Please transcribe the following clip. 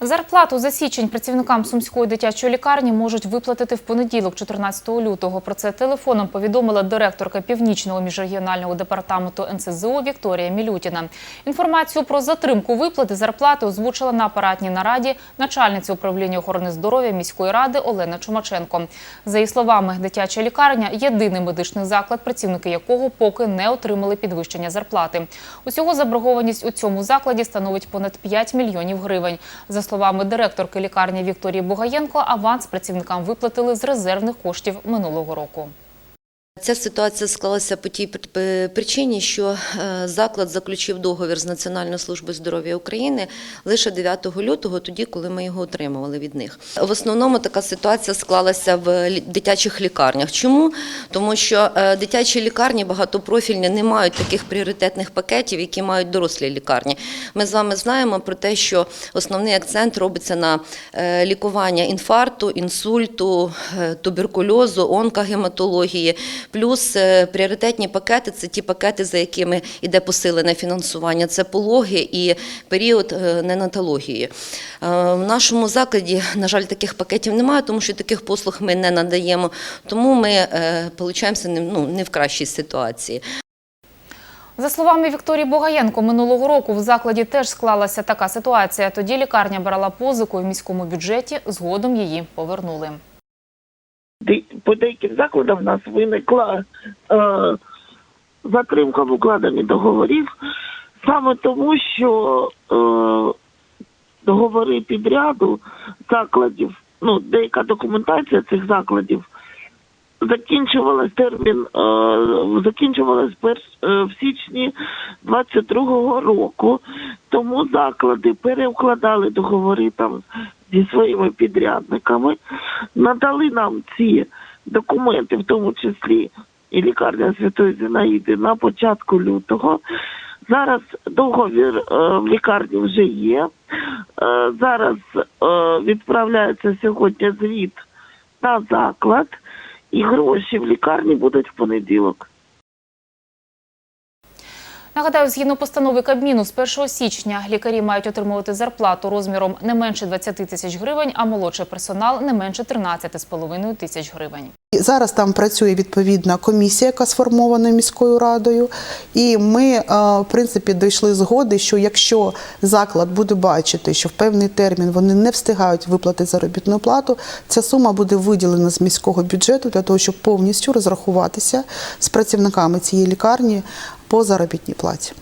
Зарплату за січень працівникам сумської дитячої лікарні можуть виплатити в понеділок, 14 лютого. Про це телефоном повідомила директорка північного міжрегіонального департаменту НСЗУ Вікторія Мілютіна. Інформацію про затримку виплати зарплати озвучила на апаратній нараді начальниця управління охорони здоров'я міської ради Олена Чумаченко. За її словами, дитяча лікарня єдиний медичний заклад, працівники якого поки не отримали підвищення зарплати. Усього заборгованість у цьому закладі становить понад 5 мільйонів гривень. За словами директорки лікарні Вікторії Бугаєнко, аванс працівникам виплатили з резервних коштів минулого року. Ця ситуація склалася по тій причині, що е, заклад заключив договір з Національною службою здоров'я України лише 9 лютого, тоді, коли ми його отримували від них. В основному така ситуація склалася в дитячих лікарнях. Чому? Тому що е, дитячі лікарні багатопрофільні не мають таких пріоритетних пакетів, які мають дорослі лікарні. Ми з вами знаємо про те, що основний акцент робиться на е, лікування інфаркту, інсульту, туберкульозу, онкогематології. Плюс е, пріоритетні пакети це ті пакети, за якими йде посилене фінансування. Це пологи і період е, ненатології. Е, В нашому закладі, на жаль, таких пакетів немає, тому що таких послуг ми не надаємо. Тому ми получаємося ну, не в кращій ситуації. За словами Вікторії Бугаєнко, минулого року в закладі теж склалася така ситуація. Тоді лікарня брала позику в міському бюджеті, згодом її повернули. По деяким закладам в нас виникла е, затримка в укладенні договорів саме тому, що е, договори підряду закладів, ну, деяка документація цих закладів закінчувалась термін, е, закінчувалась перш, е, в січні 22-го року. Тому заклади перевкладали договори там зі своїми підрядниками, надали нам ці документи, в тому числі і лікарня Святої Зінаїди, на початку лютого. Зараз договір е, в лікарні вже є. Е, зараз е, відправляється сьогодні звіт на заклад, і гроші в лікарні будуть в понеділок. Нагадаю, згідно постанови Кабміну, з 1 січня лікарі мають отримувати зарплату розміром не менше 20 тисяч гривень, а молодший персонал не менше 13,5 тисяч гривень. Зараз там працює відповідна комісія, яка сформована міською радою. І ми, е, в принципі, дійшли згоди, що якщо заклад буде бачити, що в певний термін вони не встигають виплатити заробітну плату, ця сума буде виділена з міського бюджету для того, щоб повністю розрахуватися з працівниками цієї лікарні по заробітній платі.